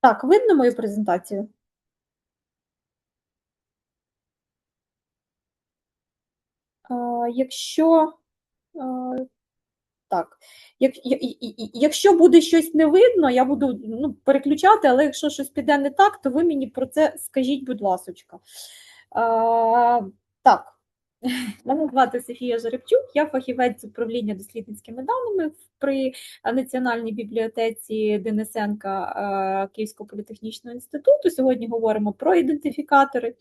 Так, видно мою презентацію? Якщо так, як, якщо буде щось не видно, я буду ну, переключати, але якщо щось піде не так, то ви мені про це скажіть, будь ласочка. Так, Мене звати Софія Жеребчук, я фахівець з управління дослідницькими даними при Національній бібліотеці Денисенка е, Київського політехнічного інституту. Сьогодні говоримо про ідентифікатори. Е,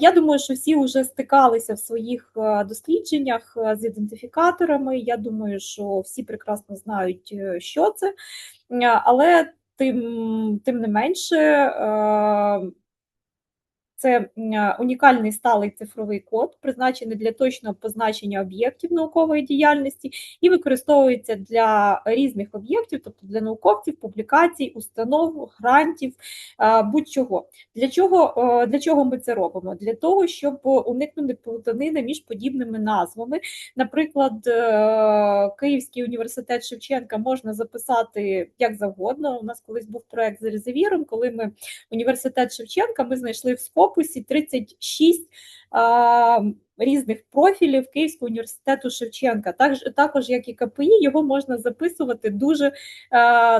я думаю, що всі вже стикалися в своїх е, дослідженнях з ідентифікаторами. Я думаю, що всі прекрасно знають, що це, але тим, тим не менше. Це унікальний сталий цифровий код, призначений для точного позначення об'єктів наукової діяльності і використовується для різних об'єктів, тобто для науковців, публікацій, установ, грантів, будь-чого. Для чого для чого ми це робимо? Для того, щоб уникнути плутанини між подібними назвами. Наприклад, е, Київський університет Шевченка можна записати як завгодно. У нас колись був проект з Резевіром, коли ми університет Шевченка ми знайшли в скоп описі 36 а, різних профілів Київського університету Шевченка. Так, також, як і КПІ, його можна записувати дуже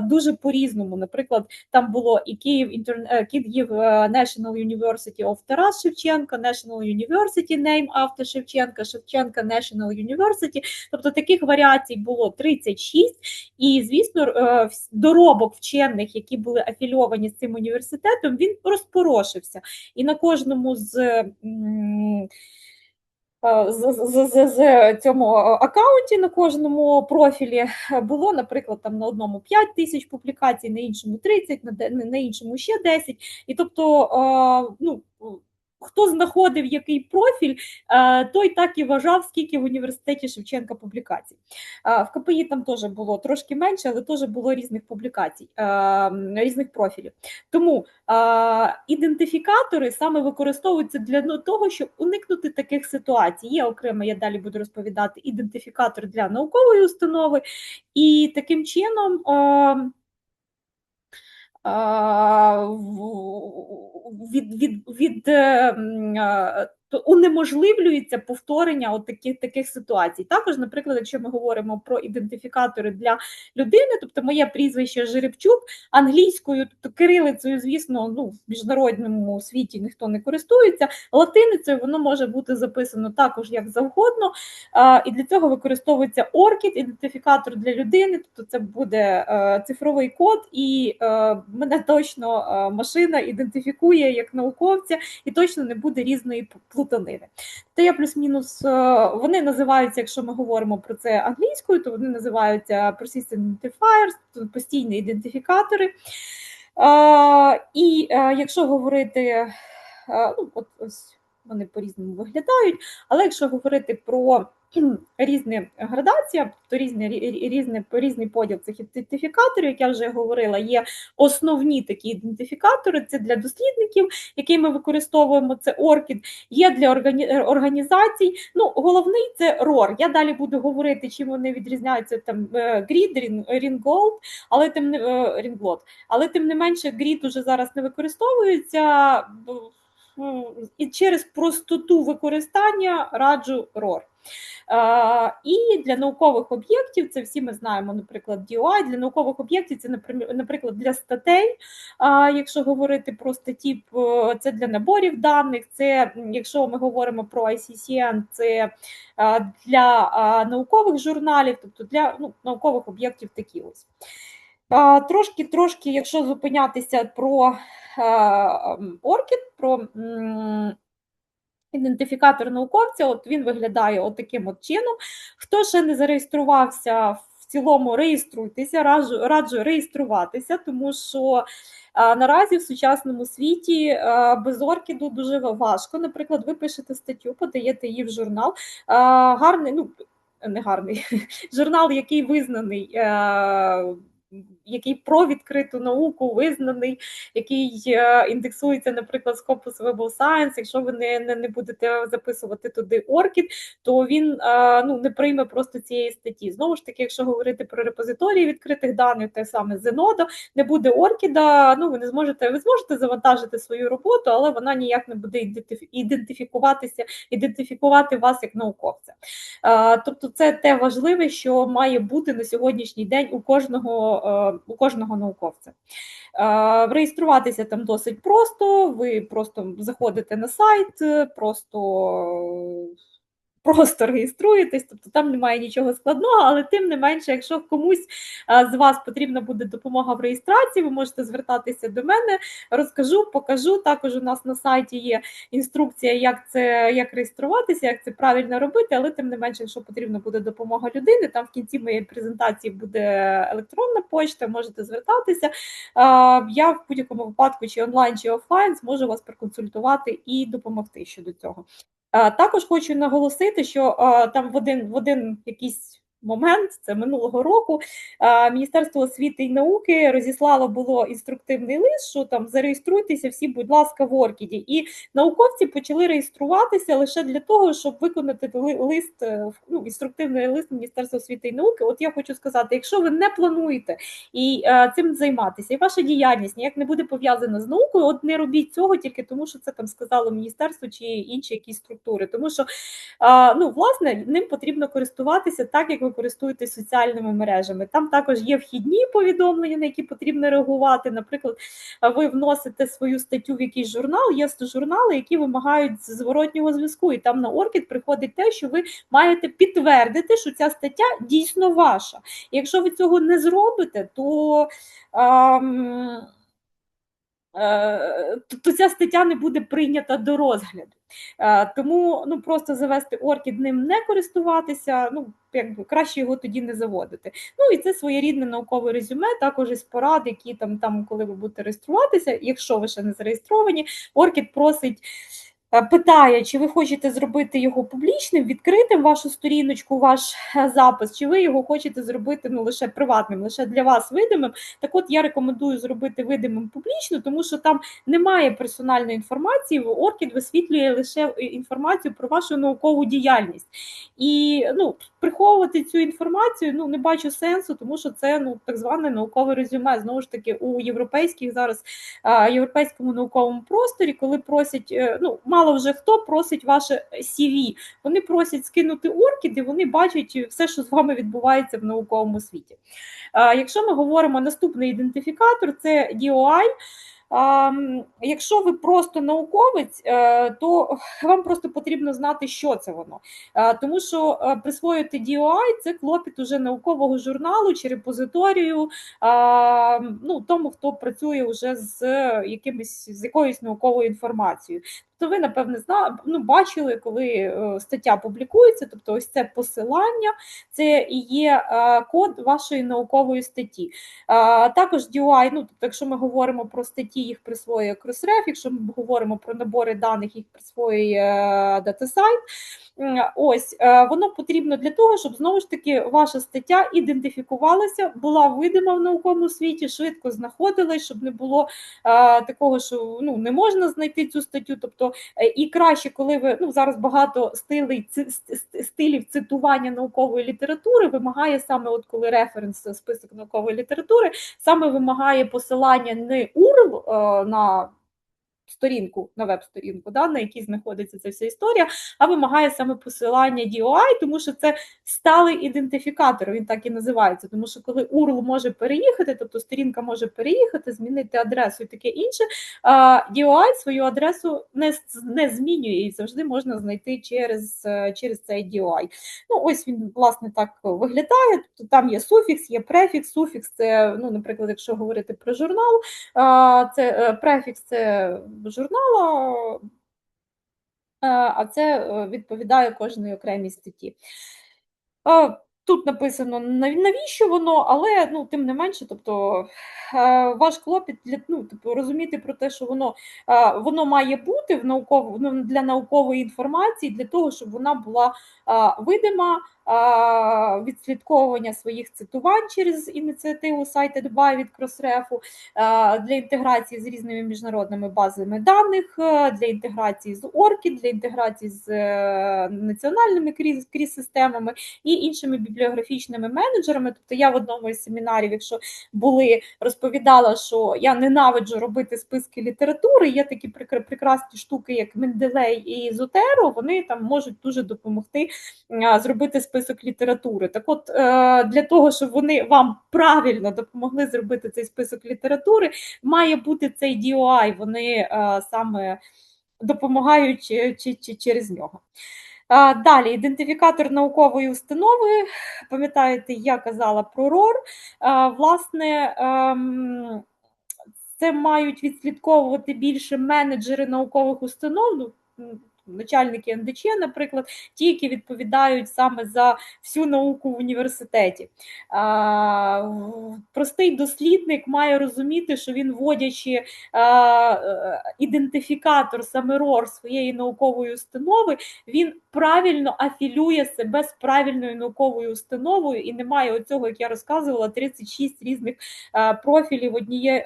дуже по-різному. Наприклад, там було і Київ е, Київ е, National University of Тарас Шевченка, National University Name After Шевченка, Шевченка National University. Тобто таких варіацій було 36, і, звісно, е, доробок вчених, які були афільовані з цим університетом, він розпорошився. І на кожному з з, з, з, з цьому аккаунті на кожному профілі було, наприклад, там на одному 5 тисяч публікацій, на іншому 30, на, на іншому ще 10. І тобто, ну хто знаходив який профіль, е, той так і вважав, скільки в університеті Шевченка публікацій. Е, в КПІ там теж було трошки менше, але теж було різних публікацій, е, різних профілів. Тому ідентифікатори саме використовуються для того, щоб уникнути таких ситуацій. Є окремо, я далі буду розповідати, ідентифікатор для наукової установи, і таким чином від від, від е, унеможливлюється повторення от таких таких ситуацій. Також, наприклад, якщо ми говоримо про ідентифікатори для людини, тобто моє прізвище Жеребчук англійською, тобто кирилицею, звісно, ну в міжнародному світі ніхто не користується. Латиницею воно може бути записано також як завгодно, і для цього використовується ORCID, ідентифікатор для людини, тобто це буде е, цифровий код, і е, мене точно а, машина ідентифікує як науковця, і точно не буде різної плутанини плутанини. Я плюс-мінус е, вони називаються, якщо ми говоримо про це англійською, то вони називаються persistent identifiers, постійні ідентифікатори. Е, і е, якщо говорити, ну от ось вони по-різному виглядають, але якщо говорити про різні градація, то різні, різні, різний поділ цих ідентифікаторів, як я вже говорила, є основні такі ідентифікатори, це для дослідників, які ми використовуємо, це ORCID, є для організацій. Ну, Головний це ROR. Я далі буду говорити, чим вони відрізняються там е, GRID, Ringgold, але тим не е, Ringlot, але тим не менше, GRID уже зараз не використовується. І через простоту використання раджу ROR. І для наукових об'єктів це всі ми знаємо, наприклад, DOI, для наукових об'єктів це, наприклад, для статей. Якщо говорити про статті, це для наборів даних, це якщо ми говоримо про ICCN, це для наукових журналів, тобто для ну, наукових об'єктів такі ось. Трошки, трошки, якщо зупинятися про Оркід, про ідентифікатор науковця, от він виглядає от таким от чином. Хто ще не зареєструвався в цілому, реєструйтеся, раджу, раджу реєструватися, тому що наразі в сучасному світі без оркіду дуже важко. Наприклад, ви пишете статтю, подаєте її в журнал. Гарний, ну не гарний журнал, який визнаний. Який про відкриту науку визнаний, який е, індексується, наприклад, Scopus Web Science. Якщо ви не не, не будете записувати туди Оркід, то він ну, не прийме просто цієї статті. Знову ж таки, якщо говорити про репозиторії відкритих даних, те саме Zenodo, не буде Оркіда, ну ви не зможете, ви зможете завантажити свою роботу, але вона ніяк не буде ідентифікуватися, ідентифікувати вас як науковця. Тобто, це те важливе, що має бути на сьогоднішній день у кожного, у кожного науковця. Реєструватися там досить просто, ви просто заходите на сайт, просто просто реєструєтесь, тобто там немає нічого складного, але тим не менше, якщо комусь з вас потрібна буде допомога в реєстрації, ви можете звертатися до мене, розкажу, покажу. Також у нас на сайті є інструкція, як це як реєструватися, як це правильно робити, але тим не менше, якщо потрібна буде допомога людини, там в кінці моєї презентації буде електронна почта, можете звертатися. Я в будь-якому випадку, чи онлайн, чи офлайн, зможу вас проконсультувати і допомогти щодо цього. Також хочу наголосити, що там в один в один якийсь момент, це минулого року, Міністерство освіти і науки розіслало було інструктивний лист, що там зареєструйтеся всі, будь ласка, в Оркіді. І науковці почали реєструватися лише для того, щоб виконати лист, е, ну, інструктивний лист Міністерства освіти і науки. От я хочу сказати, якщо ви не плануєте і а, цим займатися, і ваша діяльність ніяк не буде пов'язана з наукою, от не робіть цього тільки тому, що це там сказало міністерство чи інші якісь структури. Тому що ну, власне ним потрібно користуватися так, як ви користуєтесь соціальними мережами. Там також є вхідні повідомлення, на які потрібно реагувати. Наприклад, ви вносите свою статтю в якийсь журнал, є журнали, які вимагають зворотнього зв'язку, і там на Оркід приходить те, що ви маєте підтвердити, що ця стаття дійсно ваша. Якщо ви цього не зробите, то. Ам... Е, то ця стаття не буде прийнята до розгляду. Е, тому ну просто завести оркід ним не користуватися, ну якби краще його тоді не заводити. Ну і це своєрідне наукове резюме, також із порад, які там, там, коли ви будете реєструватися, якщо ви ще не зареєстровані, оркід просить. Е, питає, чи ви хочете зробити його публічним, відкритим вашу сторіночку, ваш е, запис, чи ви його хочете зробити ну, лише приватним, лише для вас видимим. Так от я рекомендую зробити видимим публічно, тому що там немає персональної інформації, Оркід висвітлює лише інформацію про вашу наукову діяльність. І ну, приховувати цю інформацію ну, не бачу сенсу, тому що це ну, так зване наукове резюме. Знову ж таки, у європейських зараз європейському науковому просторі, коли просять, е, ну, мало мало вже хто просить ваше CV. Вони просять скинути оркід, і вони бачать все, що з вами відбувається в науковому світі. Якщо ми говоримо наступний ідентифікатор, це DOI. Якщо ви просто науковець, е, то вам просто потрібно знати, що це воно. Тому що е, присвоїти DOI – це клопіт уже наукового журналу чи репозиторію, ну, тому, хто працює вже з якимось з якоюсь науковою інформацією. То ви, напевне, зна... ну, бачили, коли е, стаття публікується, тобто ось це посилання, це і є е, код вашої наукової статті. Також DOI, ну, тобто, якщо ми говоримо про статті, їх присвоює Crossref, якщо ми говоримо про набори даних, їх присвоює DataSite. Ось воно потрібно для того, щоб знову ж таки ваша стаття ідентифікувалася, була видима в науковому світі, швидко знаходилась, щоб не було а, такого, що ну не можна знайти цю статтю. Тобто е, і краще, коли ви ну зараз багато стилей стилів цитування наукової літератури вимагає саме, от коли референс список наукової літератури, саме вимагає посилання не URL е, на сторінку на веб-сторінку, да, на якій знаходиться ця вся історія, а вимагає саме посилання DOI, тому що це сталий ідентифікатор, він так і називається. Тому що коли URL може переїхати, тобто сторінка може переїхати, змінити адресу і таке інше, DOI свою адресу не не змінює і завжди можна знайти через через цей DOI. Ну, Ось він, власне, так виглядає. Тобто Там є суфікс, є префікс, суфікс це, ну, наприклад, якщо говорити про журнал, це е, префікс це журналу, е, а це е, відповідає кожної окремій статті. Тут написано навіщо воно, але ну тим не менше, тобто е, ваш клопіт для ну, типу, розуміти про те, що воно е, воно має бути в науково ну, для наукової інформації, для того, щоб вона була видима. Відслідковування своїх цитувань через ініціативу сайту Дбай від Кросрефу для інтеграції з різними міжнародними базами даних, для інтеграції з Орки, для інтеграції з національними кріс-системами і іншими бібліографічними менеджерами. Тобто я в одному із семінарів, якщо були, розповідала, що я ненавиджу робити списки літератури. Є такі прекрасні штуки, як Менделей і Зотеро, вони там можуть дуже допомогти зробити список літератури. Так, от е, для того, щоб вони вам правильно допомогли зробити цей список літератури, має бути цей DOI, Вони е, саме допомагають через нього. Далі ідентифікатор наукової установи. Пам'ятаєте, я казала про РОР. Власне, ем, це мають відслідковувати більше менеджери наукових установ. Начальники НДЧ, наприклад, ті, які відповідають саме за всю науку в університеті. Простий дослідник має розуміти, що він, вводячи е, ідентифікатор саме РОР своєї наукової установи, він правильно афілює себе з правильною науковою установою і немає оцього, як я розказувала, 36 різних профілів однієї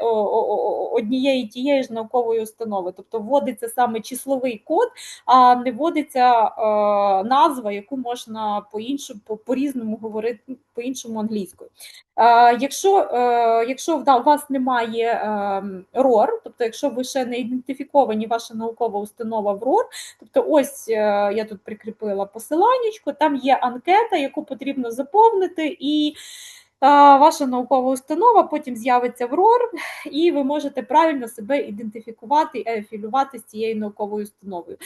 однієї тієї ж наукової установи. Тобто вводиться саме числовий код, а не вводиться е, назва, яку можна по іншому по різному говорити ну, по іншому англійською. Е, якщо якщо у вас немає РОР, тобто якщо ви ще не ідентифіковані ваша наукова установа в РОР, тобто ось я тут прикріпила посиланнячко, там є анкета, яку потрібно заповнити, і ваша наукова установа потім з'явиться в РОР, і ви можете правильно себе ідентифікувати і афілювати з цією науковою установою.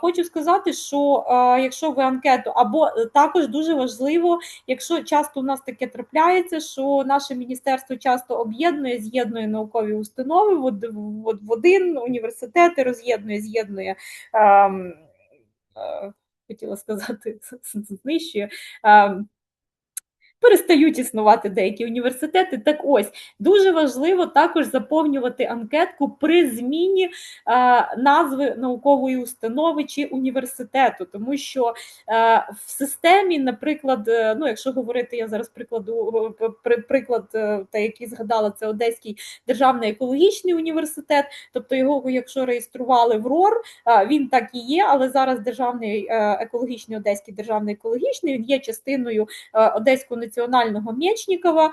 Хочу сказати, що якщо ви анкету, або е, також дуже важливо, якщо часто у нас таке трапляється, що наше міністерство часто об'єднує, з'єднує наукові установи в один університет, роз'єднує, з'єднує. Ем, Е, хотіла сказати, знищує. Перестають існувати деякі університети. Так ось дуже важливо також заповнювати анкетку при зміні а, назви наукової установи чи університету, тому що а, в системі, наприклад, е, ну якщо говорити, я зараз прикладу при, приклад, е, та який згадала, це Одеський державний екологічний університет, тобто його, якщо реєстрували в РОР, він так і є, але зараз державний екологічний Одеський державний екологічний він є частиною Одеського національного Мєчнікова,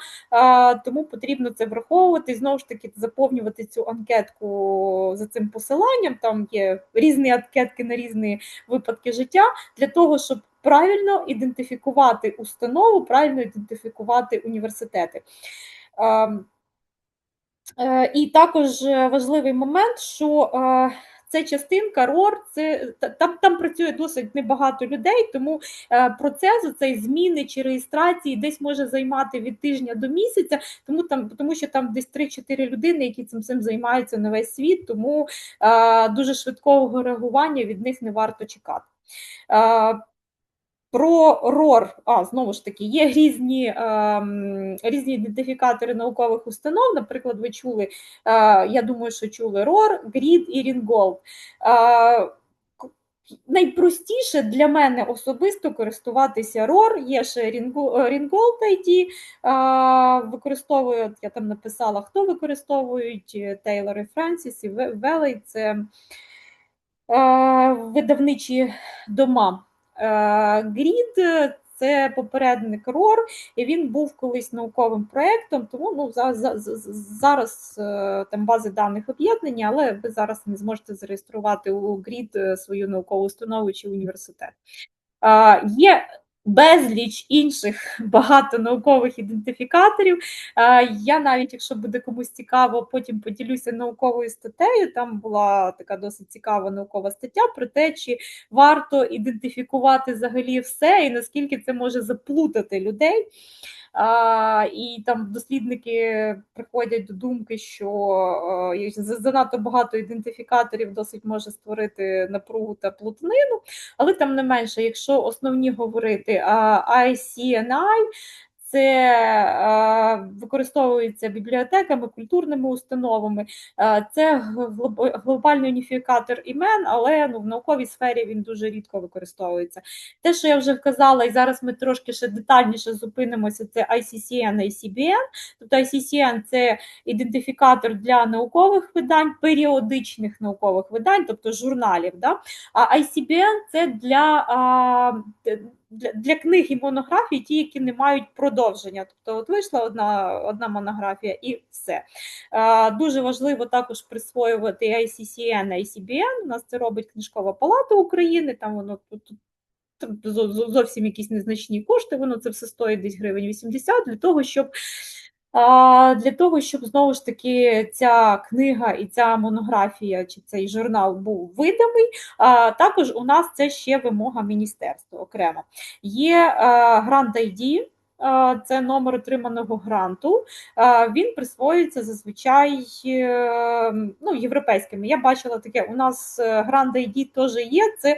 тому потрібно це враховувати і знову ж таки заповнювати цю анкетку за цим посиланням. Там є різні анкетки на різні випадки життя для того, щоб правильно ідентифікувати установу, правильно ідентифікувати університети. Е, і також важливий момент, що е, це частинка РОР, це там там працює досить небагато людей, тому е, процес цей зміни чи реєстрації десь може займати від тижня до місяця, тому там тому що там десь 3-4 людини, які цим цим займаються на весь світ, тому е, дуже швидкого реагування від них не варто чекати. Е, про РОР, а знову ж таки, є різні е, різні ідентифікатори наукових установ. Наприклад, ви чули, е, я думаю, що чули РОР, ГРІД і Рінголд. Е, Найпростіше для мене особисто користуватися ROR, є ще Ringgold ID, використовують, я там написала, хто використовують Тейлор і Франсіс і Велей, це видавничі дома. Грід це попередник РОР, і він був колись науковим проєктом, тому ну, за, за, зараз е, там бази даних об'єднані, але ви зараз не зможете зареєструвати у ГРІД е, свою наукову установу чи університет. Є безліч інших багато наукових ідентифікаторів. Я навіть, якщо буде комусь цікаво, потім поділюся науковою статтею. Там була така досить цікава наукова стаття про те, чи варто ідентифікувати взагалі все, і наскільки це може заплутати людей. А, І там дослідники приходять до думки, що е, занадто багато ідентифікаторів досить може створити напругу та плутнину, але там не менше, якщо основні говорити ICNI, це е, використовується бібліотеками, культурними установами. Е, це глобальний уніфікатор імен, але ну, в науковій сфері він дуже рідко використовується. Те, що я вже вказала, і зараз ми трошки ще детальніше зупинимося, це ICCN і ICBN. Тобто ICCN – це ідентифікатор для наукових видань, періодичних наукових видань, тобто журналів. Да? А ICBN – це для для для книг і монографій, ті, які не мають продовження. Тобто, от вийшла одна одна монографія і все. Е, Дуже важливо також присвоювати ICCN, ICBN. У нас це робить Книжкова палата України. Там воно тут. Зовсім якісь незначні кошти, воно це все стоїть десь гривень 80 для того, щоб для того, щоб знову ж таки ця книга і ця монографія чи цей журнал був видимий, також у нас це ще вимога міністерства окремо. Є Грант ID, це номер отриманого гранту. Він присвоюється зазвичай е, ну, європейськими. Я бачила таке, у нас Grand ID теж є. Це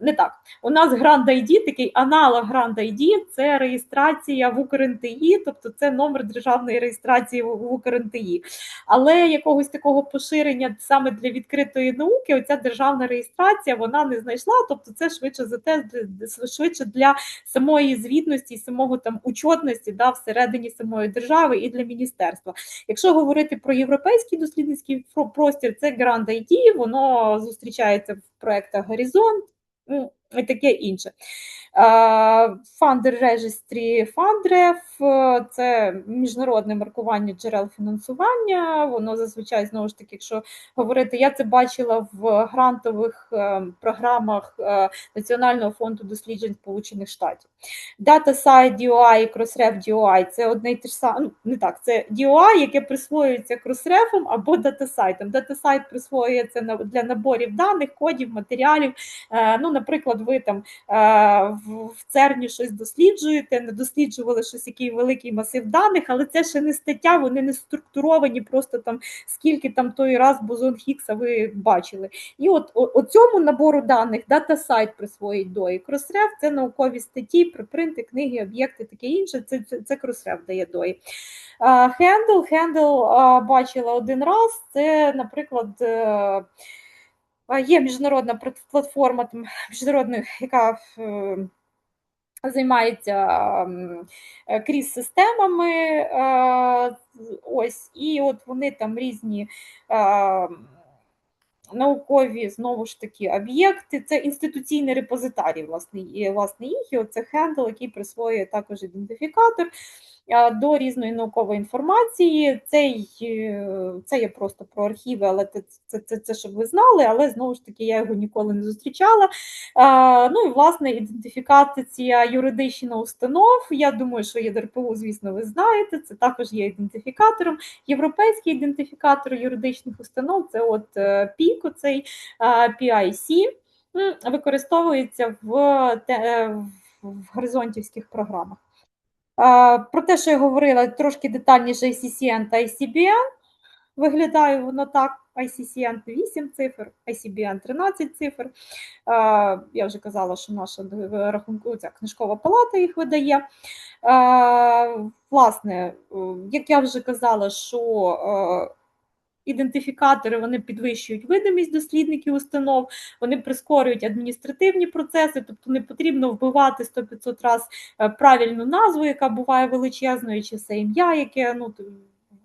не так. У нас Grand ID, такий аналог Grand ID, це реєстрація в УкрНТІ, тобто це номер державної реєстрації в УкрНТІ. Але якогось такого поширення саме для відкритої науки, оця державна реєстрація вона не знайшла. Тобто, це швидше за те, швидше для самої звітності, самого там учетності да, всередині самої держави і для міністерства. Якщо говорити про європейський дослідницький простір, це Grand IT, воно зустрічається в проектах Горизонт і таке інше. Фандер Registry Fundref – це міжнародне маркування джерел фінансування. Воно зазвичай знову ж таки, якщо говорити, я це бачила в грантових е, програмах е, Національного фонду досліджень Сполучених Штатів. DataSite DOI і Crossref DOI – це одне й те ж саме, ну, не так, це DOI, яке присвоюється Crossref або DataSite. DataSite присвоюється для наборів даних, кодів, матеріалів. Е, ну, Наприклад, ви там в ЦЕРНі щось досліджуєте, не досліджували щось, який великий масив даних, але це ще не стаття, вони не структуровані, просто там скільки там той раз бозон Хікса ви бачили. І от о, цьому набору даних дата сайт присвоїть до і – це наукові статті, припринти, книги, об'єкти, таке інше. Це це, це Crossref дає дої. Хендл, Хендл бачила один раз. Це, наприклад. Є міжнародна платформа, міжнародна, яка е, займається е, крізь системами. Е, ось, І от вони там різні. Наукові знову ж таки об'єкти, це інституційний репозитарій, власне, власне їх, і оце хендл, який присвоює також ідентифікатор до різної наукової інформації. Цей, е, Це є просто про архіви, але це, це, це, це щоб ви знали, але знову ж таки я його ніколи не зустрічала. Ну і власне ідентифікація юридичних установ. Я думаю, що ЄДРПУ, звісно, ви знаєте, це також є ідентифікатором. Європейський ідентифікатор юридичних установ це от ПІК, цей PIC, використовується в, в горизонтівських програмах. Про те, що я говорила трошки детальніше ICCN та ICBN, виглядає воно так: ICCN 8 цифр, ICBN 13 цифр. Я вже казала, що наша рахунку, ця книжкова палата їх видає. Власне, як я вже казала, що Ідентифікатори вони підвищують видимість дослідників установ, вони прискорюють адміністративні процеси, тобто не потрібно вбивати 100-500 разів е, правильну назву, яка буває величезною, чи це ім'я, яке ну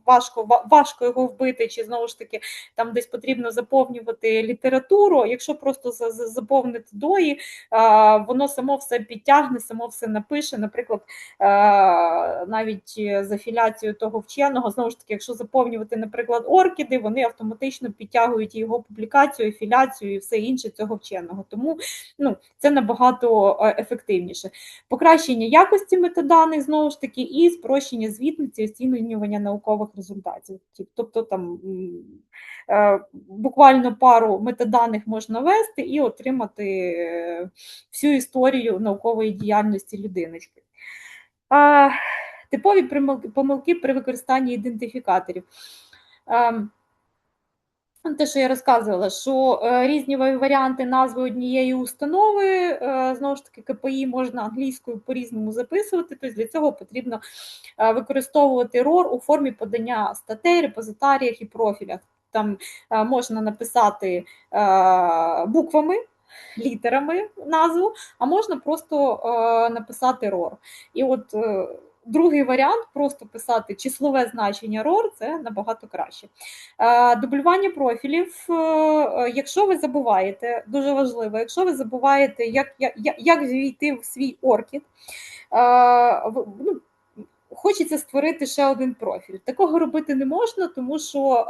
важко важко його вбити, чи знову ж таки там десь потрібно заповнювати літературу. Якщо просто заповнити дої, воно само все підтягне, само все напише. Наприклад, навіть з афіляцією того вченого, знову ж таки, якщо заповнювати, наприклад, оркіди, вони автоматично підтягують його публікацію, афіляцію і все інше цього вченого. Тому ну, це набагато ефективніше. Покращення якості метаданих, знову ж таки, і спрощення звітниці, оцінювання наукових результатів. Тобто там е, буквально пару метаданих можна вести і отримати е, всю історію наукової діяльності людиночки. Типові помилки при використанні ідентифікаторів. Те, що я розказувала, що е, різні варіанти назви однієї установи, е, знову ж таки, КПІ можна англійською по-різному записувати, тобто для цього потрібно е, використовувати ROR у формі подання статей, репозитаріях і профілях. Там можна написати буквами, літерами назву, а можна просто е, написати ROR. І от Другий варіант просто писати числове значення ROR, це набагато краще. Е, дублювання профілів, е, якщо ви забуваєте, дуже важливо, якщо ви забуваєте, як як, як війти в свій оркід, ну, хочеться створити ще один профіль. Такого робити не можна, тому що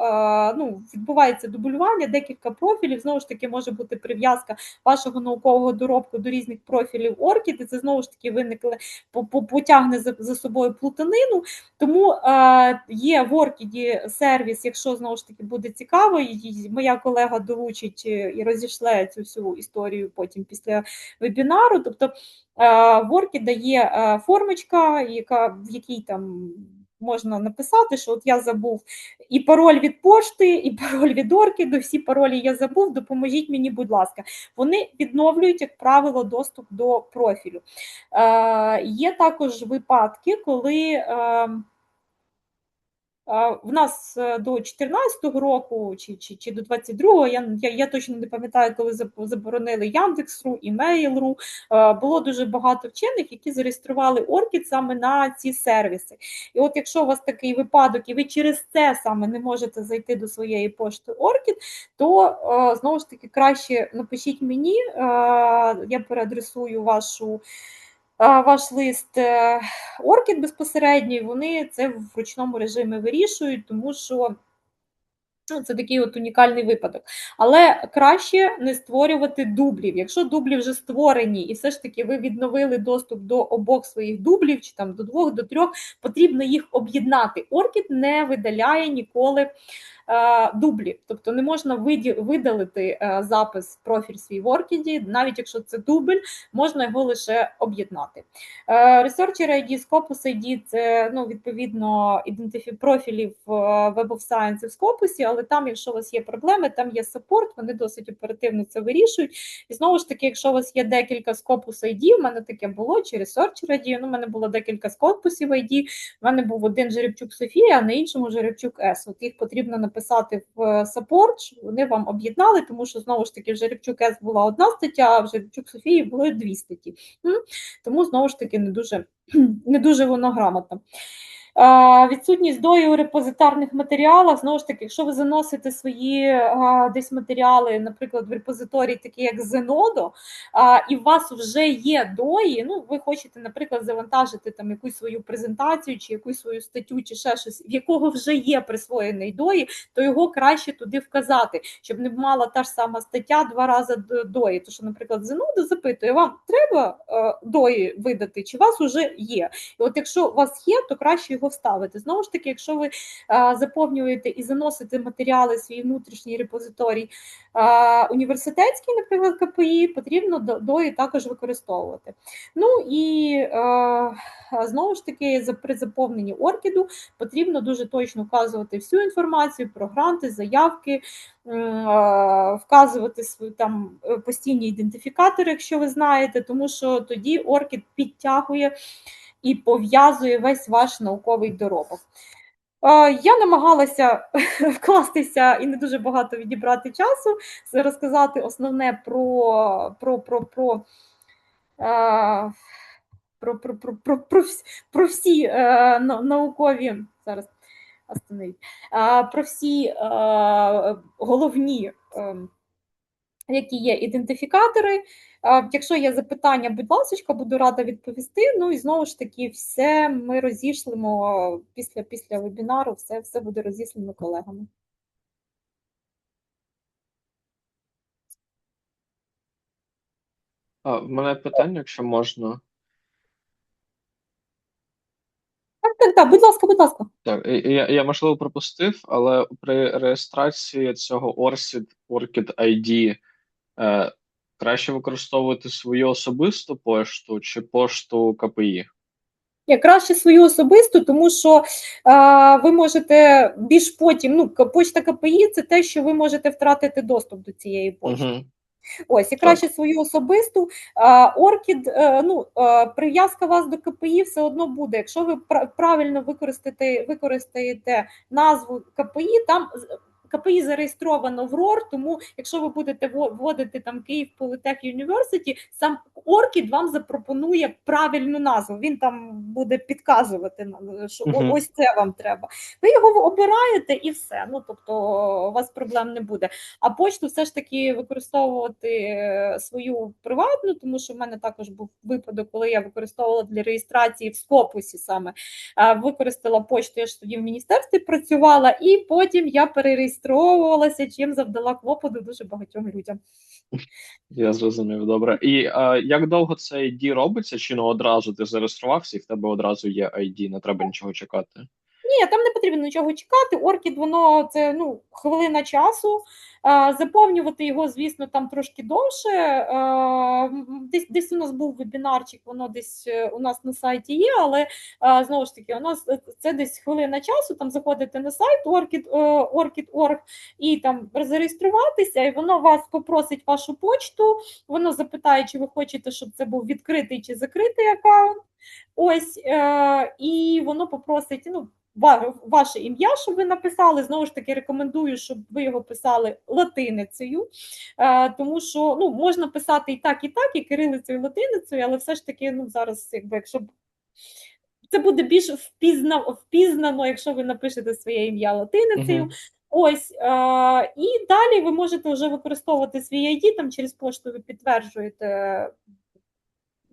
ну, відбувається дублювання, декілька профілів. Знову ж таки, може бути прив'язка вашого наукового доробку до різних профілів Оркід, і це знову ж таки виникли потягне за, собою плутанину. Тому є в Оркіді сервіс, якщо знову ж таки буде цікаво, і моя колега долучить і розійшле цю всю історію потім після вебінару. Тобто в Word дає е, формочка, яка, в якій там можна написати, що от я забув і пароль від пошти, і пароль від орки, до всі паролі я забув, допоможіть мені, будь ласка. Вони відновлюють, як правило, доступ до профілю. Е, Є також випадки, коли. Е, в нас е, до 2014 року чи чи, чи до 22-го, я, я я точно не пам'ятаю, коли заборонили Яндекс.ру і е, було дуже багато вчених, які зареєстрували Оркід саме на ці сервіси. І от якщо у вас такий випадок, і ви через це саме не можете зайти до своєї пошти Оркід, то е, знову ж таки краще напишіть мені, я переадресую вашу ваш лист е, Оркід безпосередньо, вони це в ручному режимі вирішують, тому що це такий от унікальний випадок. Але краще не створювати дублів. Якщо дублі вже створені, і все ж таки ви відновили доступ до обох своїх дублів, чи там до двох, до трьох, потрібно їх об'єднати. Оркід не видаляє ніколи. Е, дублі, тобто не можна видалити е, запис профіль свій в Orchid, навіть якщо це дубль, можна його лише об'єднати. Е, Researcher ID, Scopus ID – це ну, відповідно ідентифі профілів Web of Science в Scopus, але там, якщо у вас є проблеми, там є саппорт, вони досить оперативно це вирішують. І знову ж таки, якщо у вас є декілька Scopus ID, в мене таке було чи Researcher ID, ну, у мене було декілька Scopus ID, в мене був один жеребчук Софія, а на іншому жеребчук С. От їх потрібно написати в саппорт, щоб вони вам об'єднали, тому що знову ж таки в Жеребчук С була одна стаття, а в Жеребчук Софії були дві статті. Тому знову ж таки не дуже, не дуже воно грамотно. Відсутність дої у репозитарних матеріалах, знову ж таки, якщо ви заносите свої десь матеріали, наприклад, в репозиторій, такі як Zenodo, і у вас вже є дої, ну ви хочете, наприклад, завантажити там якусь свою презентацію чи якусь свою статтю, чи ще щось, в якого вже є присвоєний дої, то його краще туди вказати, щоб не мала та ж сама стаття два рази дої. Тому що, наприклад, Zenodo запитує, вам треба е, дої видати, чи у вас вже є? І от якщо у вас є, то краще його вставити. Знову ж таки, якщо ви заповнюєте і заносите матеріали свій внутрішній репозиторій університетський, наприклад, КПІ, потрібно дої також використовувати. Ну і знову ж таки, при заповненні оркіду потрібно дуже точно вказувати всю інформацію про гранти, заявки. Вказувати свої там е, постійні ідентифікатори, якщо ви знаєте, тому що тоді Оркід підтягує і пов'язує весь ваш науковий доробок. Я намагалася вкластися і не дуже багато відібрати часу, розказати основне про про, про, про, про, про, про, про, про, про всі е, наукові зараз остановіть, про всі головні. Які є ідентифікатори. Якщо є запитання, будь ласка, буду рада відповісти. Ну і знову ж таки, все ми розійшлимо після після вебінару, все, все буде розіслано колегами. А, в мене питання, якщо можна. Так, так, так, будь ласка, будь ласка. Так, я, я можливо пропустив, але при реєстрації цього ORCID, ORCID ID Е, краще використовувати свою особисту пошту чи пошту КПІ? Ні, краще свою особисту, тому що е, ви можете більш потім. Ну, почта КПІ це те, що ви можете втратити доступ до цієї почти. Угу. Ось, і краще свою особисту. Оркід, е, ну, е, прив'язка вас до КПІ все одно буде. Якщо ви пра- правильно використаєте, використаєте назву КПІ, там КПІ зареєстровано в РОР, тому якщо ви будете вводити там Київ Політех Юніверситі, сам Оркід вам запропонує правильну назву. Він там буде підказувати, що Мгм. ось це вам треба. Ви його обираєте і все. Ну тобто у вас проблем не буде. А почту все ж таки використовувати е, свою приватну, тому що в мене також був випадок, коли я використовувала для реєстрації в Скопусі саме. Е, Використала почту, я ж тоді в міністерстві працювала, і потім я перереєстровувалася, чим завдала клопоту дуже багатьом людям. Я зрозумів, добре. І а, як довго це ID робиться? Чи ну одразу ти зареєструвався і в тебе одразу є ID, не треба нічого чекати? Ні, там не потрібно нічого чекати. Оркід, воно це ну, хвилина часу. Заповнювати його, звісно, там трошки довше. Десь, десь у нас був вебінарчик, воно десь е, у нас на сайті є, але знову ж таки, у нас е, це десь хвилина часу. Там заходите на сайт е, і там зареєструватися, і воно вас попросить вашу почту. Воно запитає, чи ви хочете, щоб це був відкритий чи закритий аккаунт. Ось, е, і воно попросить ну, ваше ім'я, щоб ви написали. Знову ж таки, рекомендую, щоб ви його писали латиницею, е, тому що ну, можна писати і так, і так, і кирилицею, і латиницею, але все ж таки, ну, зараз, якби, якщо це буде більш впізна, впізнано, якщо ви напишете своє ім'я латиницею. Мгм. Ось, е, і далі ви можете вже використовувати свій ID, там через пошту ви підтверджуєте,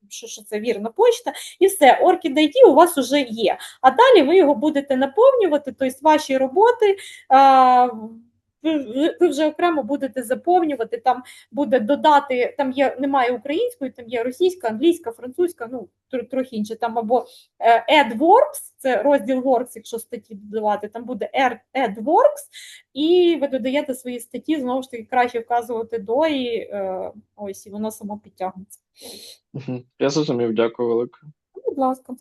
що, що це вірна почта, і все, Orchid ID у вас вже є. А далі ви його будете наповнювати, тобто ваші роботи. Е, ви, вже окремо будете заповнювати, там буде додати, там є, немає української, там є російська, англійська, французька, ну, тр- трохи інше, там або е, AdWorks, це розділ Works, якщо статті додавати, там буде AdWorks, і ви додаєте свої статті, знову ж таки, краще вказувати до, і е, ось, і воно само підтягнеться. Я зрозумів, дякую велике. Будь ласка.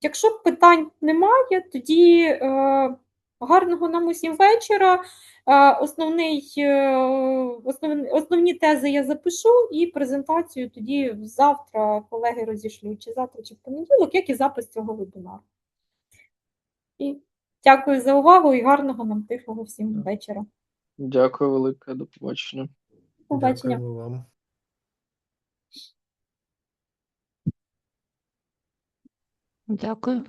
Якщо питань немає, тоді е, гарного нам усім вечора. Е, основний, е, основні, основні тези я запишу і презентацію тоді завтра колеги розішлють, чи завтра, чи в понеділок, як і запис цього вебінару. І дякую за увагу і гарного нам тихого всім вечора. Дякую велике, до побачення. Побачення. Дякуємо вам. Дякую.